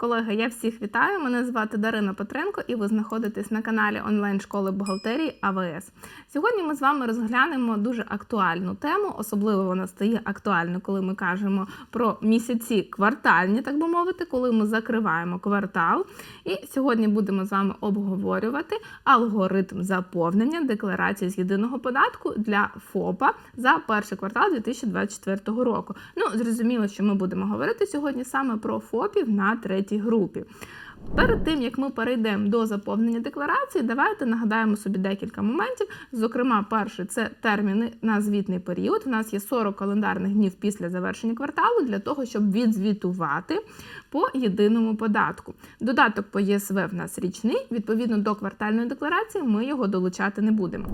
Колеги, я всіх вітаю. Мене звати Дарина Петренко, і ви знаходитесь на каналі онлайн-школи бухгалтерії АВС. Сьогодні ми з вами розглянемо дуже актуальну тему. Особливо вона стає актуальною, коли ми кажемо про місяці квартальні, так би мовити, коли ми закриваємо квартал. І сьогодні будемо з вами обговорювати алгоритм заповнення декларації з єдиного податку для ФОПа за перший квартал 2024 року. Ну, зрозуміло, що ми будемо говорити сьогодні саме про ФОПів на третій групі. Перед тим як ми перейдемо до заповнення декларації, давайте нагадаємо собі декілька моментів. Зокрема, перший це терміни на звітний період. У нас є 40 календарних днів після завершення кварталу для того, щоб відзвітувати по єдиному податку. Додаток по ЄСВ в нас річний. Відповідно до квартальної декларації, ми його долучати не будемо.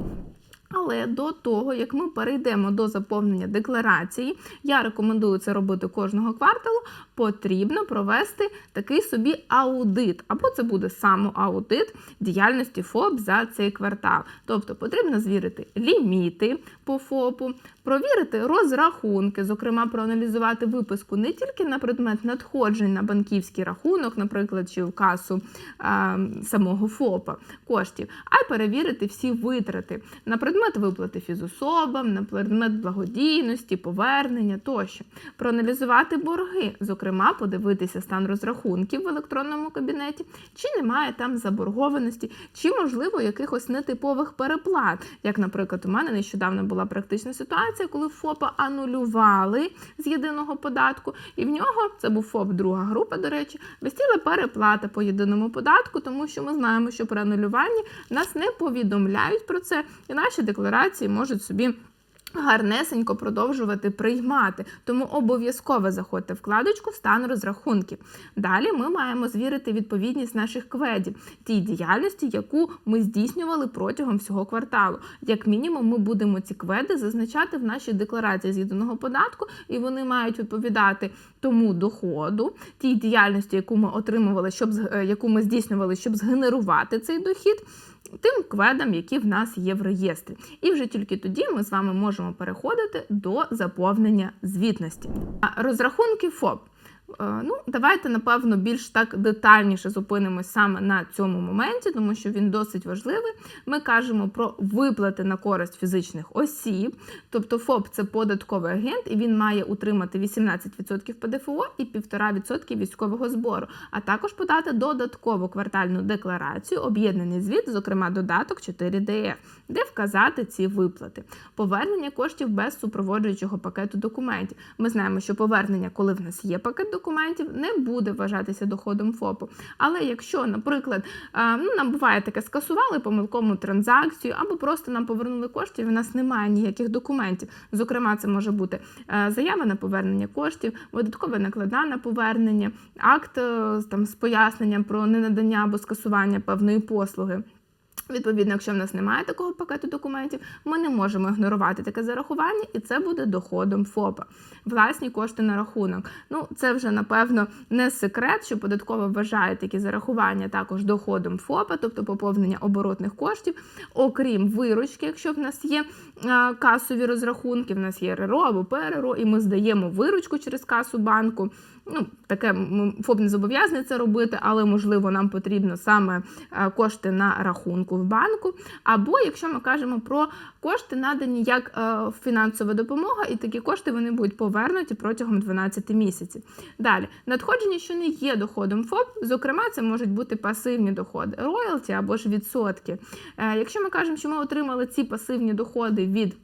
Але до того, як ми перейдемо до заповнення декларації, я рекомендую це робити кожного кварталу, потрібно провести такий собі аудит, або це буде самоаудит діяльності ФОП за цей квартал. Тобто потрібно звірити ліміти по ФОПу, провірити розрахунки, зокрема, проаналізувати виписку не тільки на предмет надходжень на банківський рахунок, наприклад, чи в касу а, самого ФОПа коштів, а й перевірити всі витрати на предмет виплати фізособам, на предмет благодійності, повернення тощо, проаналізувати борги, зокрема, подивитися стан розрахунків в електронному кабінеті, чи немає там заборгованості, чи, можливо, якихось нетипових переплат. Як, наприклад, у мене нещодавно була практична ситуація, коли ФОПа анулювали з єдиного податку, і в нього це був ФОП, друга група, до речі, висіла переплата по єдиному податку, тому що ми знаємо, що при анулюванні нас не повідомляють про це, і наші декларації можуть собі. Гарнесенько продовжувати приймати, тому обов'язково заходьте в вкладочку стан розрахунків. Далі ми маємо звірити відповідність наших кведів тій діяльності, яку ми здійснювали протягом всього кварталу. Як мінімум, ми будемо ці кведи зазначати в нашій декларації з єдиного податку, і вони мають відповідати тому доходу, тій діяльності, яку ми отримували, щоб е, яку ми здійснювали, щоб згенерувати цей дохід тим кведам, які в нас є в реєстрі. І вже тільки тоді ми з вами можемо переходити до заповнення звітності. Розрахунки ФОП. Е, Ну, давайте, напевно, більш так детальніше зупинимось саме на цьому моменті, тому що він досить важливий. Ми кажемо про виплати на користь фізичних осіб. Тобто ФОП це податковий агент, і він має утримати 18% ПДФО і 1,5% військового збору, а також подати додаткову квартальну декларацію, об'єднаний звіт, зокрема додаток 4ДФ, де вказати ці виплати. Повернення коштів без супроводжуючого пакету документів. Ми знаємо, що повернення, коли в нас є пакет документів, не буде вважатися доходом ФОПу. Але якщо, наприклад, ну, нам буває таке, скасували помилкову транзакцію, або просто нам повернули кошти, і в нас немає ніяких документів. Зокрема, це може бути е, заява на повернення коштів, видаткове накладна на повернення, акт е, там з поясненням про ненадання або скасування певної послуги. Відповідно, якщо в нас немає такого пакету документів, ми не можемо ігнорувати таке зарахування, і це буде доходом ФОПа. Власні кошти на рахунок. Ну, це вже напевно не секрет, що податково вважає такі зарахування також доходом ФОПа, тобто поповнення оборотних коштів, окрім виручки, якщо в нас є касові розрахунки, в нас є РРО або ПРРО, і ми здаємо виручку через касу банку. Ну, таке ФОП не зобов'язаний це робити, але можливо нам потрібно саме е, кошти на рахунку в банку. Або якщо ми кажемо про кошти, надані як е, фінансова допомога, і такі кошти вони будуть повернуті протягом 12 місяців. Далі надходження, що не є доходом ФОП, зокрема, це можуть бути пасивні доходи, роялті або ж відсотки. Е, Якщо ми кажемо, що ми отримали ці пасивні доходи від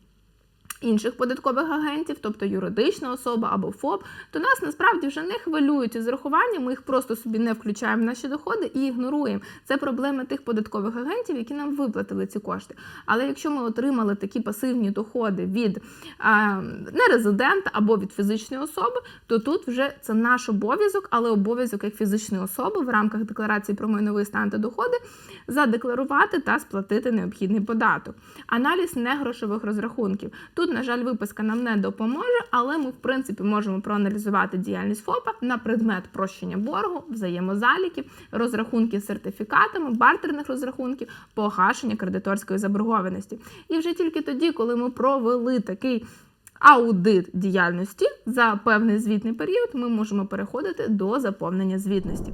інших податкових агентів, тобто юридична особа або ФОП, то нас насправді вже не хвилюють із зарахування, ми їх просто собі не включаємо в наші доходи і ігноруємо. Це проблема тих податкових агентів, які нам виплатили ці кошти. Але якщо ми отримали такі пасивні доходи від а, нерезидента або від фізичної особи, то тут вже це наш обов'язок, але обов'язок як фізичної особи в рамках декларації про майновий стан та доходи задекларувати та сплатити необхідний податок. Аналіз негрошових розрахунків. Тут на жаль, виписка нам не допоможе, але ми, в принципі, можемо проаналізувати діяльність ФОПа на предмет прощення боргу, взаємозаліків, розрахунки з сертифікатами, бартерних розрахунків, погашення кредиторської заборгованості. І вже тільки тоді, коли ми провели такий аудит діяльності за певний звітний період, ми можемо переходити до заповнення звітності.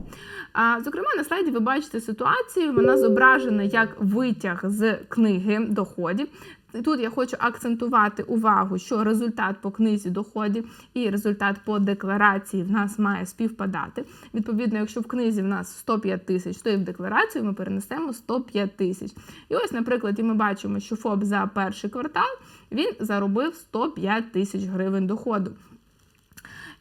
А, Зокрема, на слайді ви бачите ситуацію, вона зображена як витяг з книги доходів. Тут я хочу акцентувати увагу, що результат по книзі доходів і результат по декларації в нас має співпадати. Відповідно, якщо в книзі в нас 105 тисяч, то і в декларацію ми перенесемо 105 тисяч. І ось, наприклад, і ми бачимо, що ФОП за перший квартал він заробив 105 тисяч гривень доходу.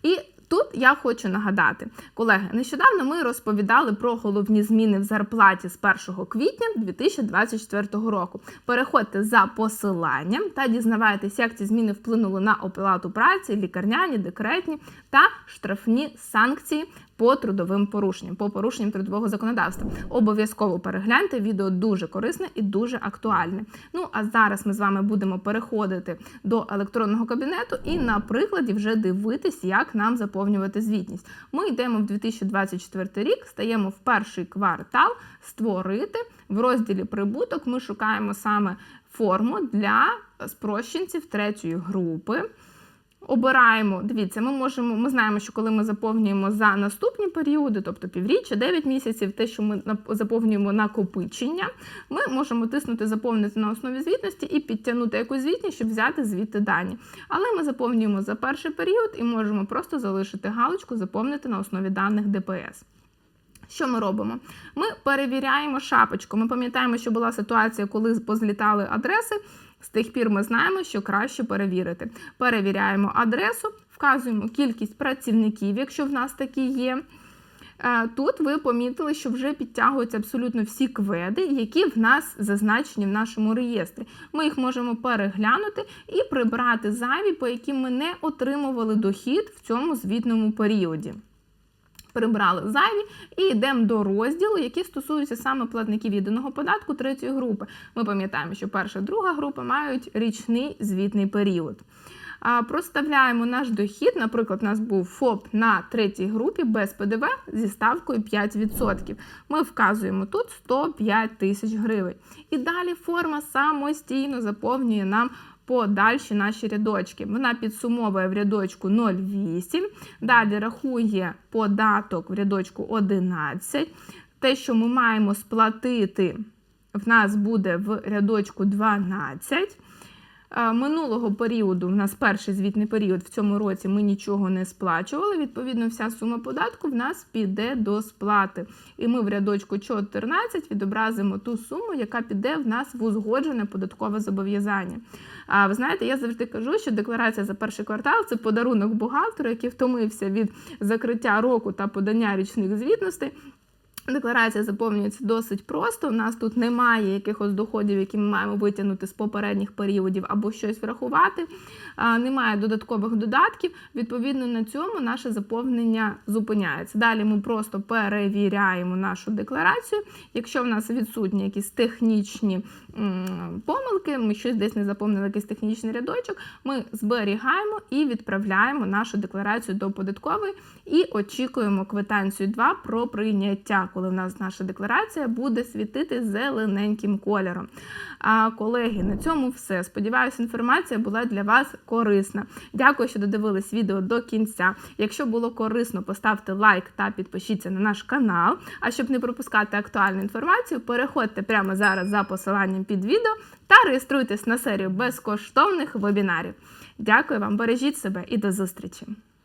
І Тут я хочу нагадати, колеги, нещодавно ми розповідали про головні зміни в зарплаті з 1 квітня 2024 року. Переходьте за посиланням та дізнавайтесь, як ці зміни вплинули на оплату праці, лікарняні, декретні та штрафні санкції по трудовим порушенням, по порушенням трудового законодавства. Обов'язково перегляньте відео дуже корисне і дуже актуальне. Ну а зараз ми з вами будемо переходити до електронного кабінету і на прикладі вже дивитись, як нам заповнювати звітність. Ми йдемо в 2024 рік, стаємо в перший квартал створити в розділі прибуток. Ми шукаємо саме форму для спрощенців третьої групи. Обираємо, дивіться, ми можемо, ми знаємо, що коли ми заповнюємо за наступні періоди, тобто півріччя, 9 місяців, те, що ми заповнюємо накопичення, ми можемо тиснути заповнити на основі звітності і підтягнути якусь звітність, щоб взяти звідти дані. Але ми заповнюємо за перший період і можемо просто залишити галочку, заповнити на основі даних ДПС. Що ми робимо? Ми перевіряємо шапочку. Ми пам'ятаємо, що була ситуація, коли позлітали адреси. З тих пір ми знаємо, що краще перевірити. Перевіряємо адресу, вказуємо кількість працівників, якщо в нас такі є. Е, тут ви помітили, що вже підтягуються абсолютно всі кведи, які в нас зазначені в нашому реєстрі. Ми їх можемо переглянути і прибрати зайві, по яким ми не отримували дохід в цьому звітному періоді прибрали зайві і йдемо до розділу, які стосуються саме платників єдиного податку третьої групи. Ми пам'ятаємо, що перша друга група мають річний звітний період. Проставляємо наш дохід, наприклад, у нас був ФОП на третій групі без ПДВ зі ставкою 5%. Ми вказуємо тут 105 тисяч гривень. І далі форма самостійно заповнює нам подальші наші рядочки. Вона підсумовує в рядочку 0,8, далі рахує податок в рядочку 11. Те, що ми маємо сплатити, в нас буде в рядочку 12. Минулого періоду, в нас перший звітний період в цьому році ми нічого не сплачували. Відповідно, вся сума податку в нас піде до сплати. І ми в рядочку 14 відобразимо ту суму, яка піде в нас в узгоджене податкове зобов'язання. А ви знаєте, я завжди кажу, що декларація за перший квартал це подарунок бухгалтеру, який втомився від закриття року та подання річних звітностей. Декларація заповнюється досить просто. У нас тут немає якихось доходів, які ми маємо витягнути з попередніх періодів або щось врахувати. Немає додаткових додатків. Відповідно на цьому наше заповнення зупиняється. Далі ми просто перевіряємо нашу декларацію. Якщо в нас відсутні якісь технічні помилки, ми щось десь не заповнили якийсь технічний рядочок, ми зберігаємо і відправляємо нашу декларацію до податкової і очікуємо квитанцію 2 про прийняття коли в нас наша декларація буде світити зелененьким кольором. А колеги, на цьому все. Сподіваюся, інформація була для вас корисна. Дякую, що додивились відео до кінця. Якщо було корисно, поставте лайк та підпишіться на наш канал. А щоб не пропускати актуальну інформацію, переходьте прямо зараз за посиланням під відео та реєструйтесь на серію безкоштовних вебінарів. Дякую вам, бережіть себе і до зустрічі!